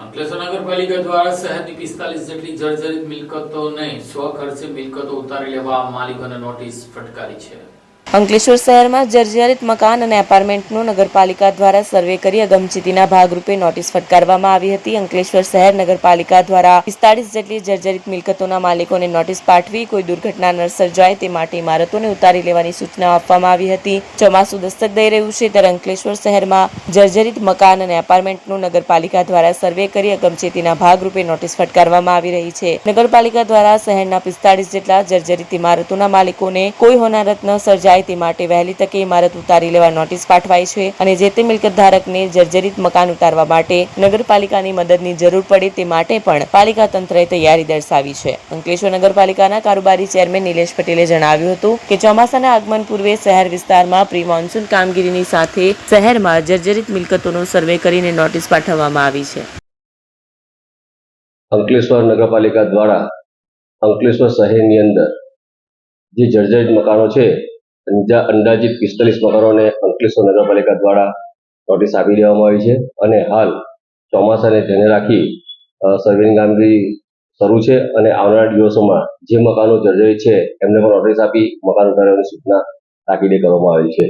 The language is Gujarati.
અંકલેશ્વર નગરપાલિકા દ્વારા શહેરની પિસ્તાલીસ જેટલી જર્જરિત મિલકતોને સ્વખર્ચે મિલકતો ઉતારી લેવા માલિકોને નોટિસ ફટકારી છે. અંકલેશ્વર શહેરમાં જર્જરિત મકાન અને એપાર્ટમેન્ટનું નગરપાલિકા દ્વારા સર્વે કરી અગમચેતીના ભાગરૂપે નોટિસ ફટકારવામાં આવી હતી. અંકલેશ્વર શહેર નગરપાલિકા દ્વારા પિસ્તાળીસ જેટલી જર્જરિત મિલકતોના માલિકોને નોટિસ પાઠવી કોઈ દુર્ઘટના ન સર્જાય તે માટે ઇમારતોને ઉતારી લેવાની સૂચના આપવામાં આવી હતી. ચોમાસું દસ્તક દઈ રહ્યું છે ત્યારે અંકલેશ્વર શહેરમાં જર્જરિત મકાન અને એપાર્ટમેન્ટનું નગરપાલિકા દ્વારા સર્વે કરી અગમચેતીના ભાગરૂપે નોટિસ ફટકારવામાં આવી રહી છે. નગરપાલિકા દ્વારા શહેરના પિસ્તાળીસ જેટલા જર્જરિત ઇમારતોના માલિકોને કોઈ હોનારત ન સર્જાય તે માટે વહેલી તકે ઇમારત ઉતારી લેવા નોટિસ પાઠવાઈ છે અને જે તે મિલકત ધારકને જર્જરિત મકાન ઉતારવા માટે નગરપાલિકાની મદદની જરૂર પડે તે માટે પણ પાલિકા તંત્રએ તૈયારી દર્શાવી છે. અંકલેશ્વર નગરપાલિકાના કારોબારી ચેરમેન નિલેશ પટેલે જણાવ્યું હતું કે ચોમાસાના આગમન પૂર્વે શહેર વિસ્તારમાં પ્રી મોન્સૂન કામગીરીની સાથે શહેરમાં જર્જરિત મિલકતોનો સર્વે કરીને નોટિસ પાઠવવામાં આવી છે. અંકલેશ્વર નગરપાલિકા દ્વારા અંકલેશ્વર શહેરની અંદર જે જર્જરિત મકાનો છે અંદાજિત પિસ્તાલીસ મકાનોને અંકલેશ્વર નગરપાલિકા દ્વારા નોટિસ આપી દેવામાં આવી છે અને હાલ ચોમાસાને ધ્યાને રાખી સર્વેની કામગીરી શરૂ છે અને આવનારા દિવસોમાં જે મકાનો જર્જરિત છે એમને પણ નોટિસ આપી મકાન ઉતારવાની સૂચના તાકીદે કરવામાં આવેલ છે.